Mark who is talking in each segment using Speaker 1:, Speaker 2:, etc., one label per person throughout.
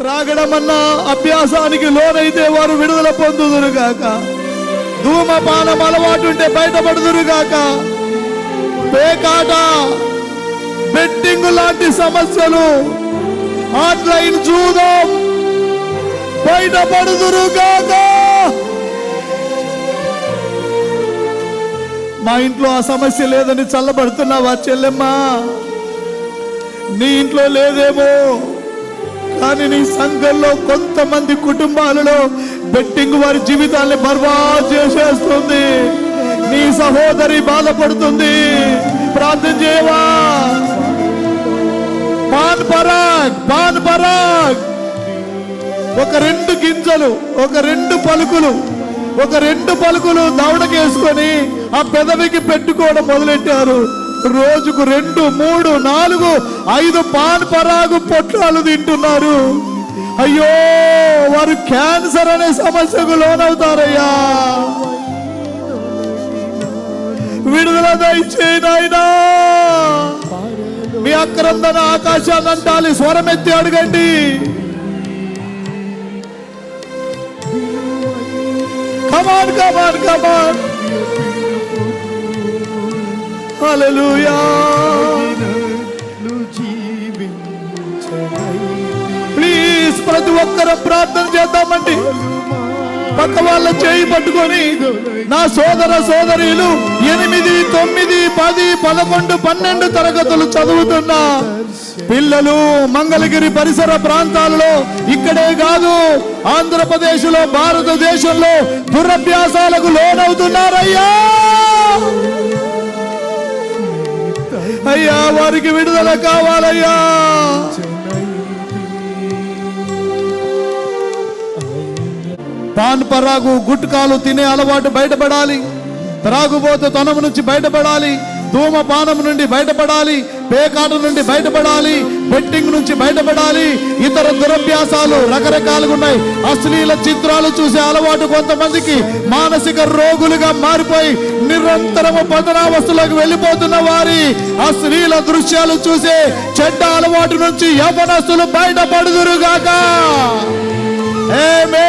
Speaker 1: త్రాగడం అన్న అభ్యాసానికి లోనైతే వారు విడుదల పొందుదురు గాక. ధూమపానం అలవాటు ఉంటే బయటపడుదురు గాక. పేకాట బెట్టింగ్ లాంటి సమస్యలు ఆన్లైన్ జూదం బయటపడుదురు గాక. మా ఇంట్లో ఆ సమస్య లేదని చల్లబడుతున్నావా చెల్లెమ్మా? నీ ఇంట్లో లేదేమో? కానీ నీ సంఘంలో కొంతమంది కుటుంబాలలో బెట్టింగ్ వారి జీవితాన్ని బర్బాద్ చేసేస్తుంది. నీ సహోదరి బాధపడుతుంది. ప్రార్థన చేయవా? పాన్ పరాగ్ పాన్ పరాగ్. ఒక రెండు గింజలు ఒక రెండు పలుకులు ఒక రెండు పలుకులు దవడకేసుకొని ఆ పెదవికి పెట్టుకోవడం మొదలెట్టారు. రోజుకు రెండు మూడు నాలుగు ఐదు పాన్ పరాగు పొట్లాలు తింటున్నారు. అయ్యో వారు క్యాన్సర్ అనే సమస్యకు లోనవుతారయ్యా. విడుదల దయచేయి నాయనా. మీ అక్రందన ఆకాశాన్ని అంటాలి స్వరమెత్తి అడగండి. Come on come on come on hallelujah. Please ప్రతి ఒక్కరు ప్రార్థన చేద్దామండి. పక్క వాళ్ళ చేయి పట్టుకొని నా సోదర సోదరీలు ఎనిమిది తొమ్మిది పది పదకొండు పన్నెండు తరగతులు చదువుతున్న పిల్లలు మంగళగిరి పరిసర ప్రాంతాల్లో ఇక్కడే కాదు ఆంధ్రప్రదేశ్లో భారతదేశంలో దురభ్యాసాలకు లోనవుతున్నారయ్యా. అయ్యా వారికి విడుదల కావాలయ్యా. పాన్ పరాగు గుట్కాలు తినే అలవాటు బయటపడాలి. త్రాగుబోతు తనము నుంచి బయటపడాలి. ధూమపానం నుండి బయటపడాలి పేకాట నుండి బయటపడాలి బెట్టింగ్ నుంచి బయటపడాలి. ఇతర దురభ్యాసాలు రకరకాలుగా ఉన్నాయి. అశ్లీల చిత్రాలు చూసే అలవాటు కొంతమందికి మానసిక రోగులుగా మారిపోయి నిరంతరము పతనావస్థలకు వెళ్ళిపోతున్న వారి అశ్లీల దృశ్యాలు చూసే చెడ్డ అలవాటు నుంచి యవనస్తులు బయటపడుదురుగాక. ఏమే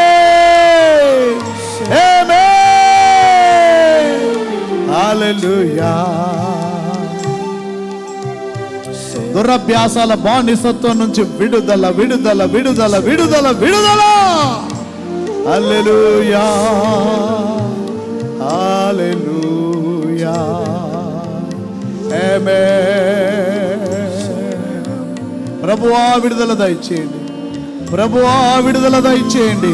Speaker 1: దురభ్యాసాల బానిసత్వం నుంచి విడుదల విడుదల విడుదల విడుదల విడుదల! హల్లెలూయా! హల్లెలూయా! ఏమే ప్రభువా విడుదల దయచేయండి. ప్రభువా విడుదల దయచేయండి.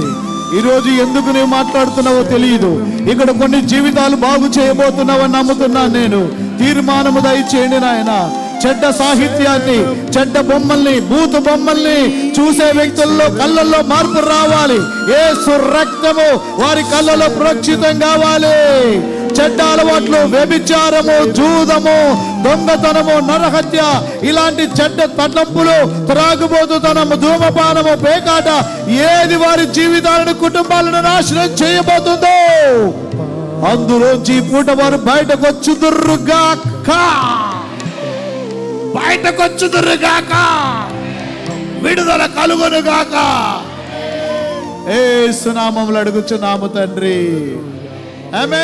Speaker 1: ఈరోజు ఎందుకు నేను మాట్లాడుతున్నావో తెలియదు ఇక్కడ కొన్ని జీవితాలు బాగు చేయబోతున్నావని నమ్ముతున్నాను నేను. తీర్మానము దయచేయండి నాయన. చెడ్డ సాహిత్యాన్ని చెడ్డ బొమ్మల్ని బూతు బొమ్మల్ని చూసే వ్యక్తుల్లో కళ్ళల్లో మార్పు రావాలి. ఏ రక్తము వారి కళ్ళలో ప్రోక్షితం కావాలి. చెడ్డ అలవాట్లు వ్యభిచారము జూదము దొంగతనము నరహత్య ఇలాంటి చెడ్డ తలంపులు త్రాగుబోతుతనము ధూమపానము పేకాట ఏది వారి జీవితాలను కుటుంబాలను నాశనం చేయబోతుందో? అందులోంచి పూట వారు బయటకు వచ్చుదురుగా కా వచ్చుదురుగాక విడుదల కలుగునుగాక. ఏ సునామములు అడుగుచున్నాము తండ్రి. ఆమె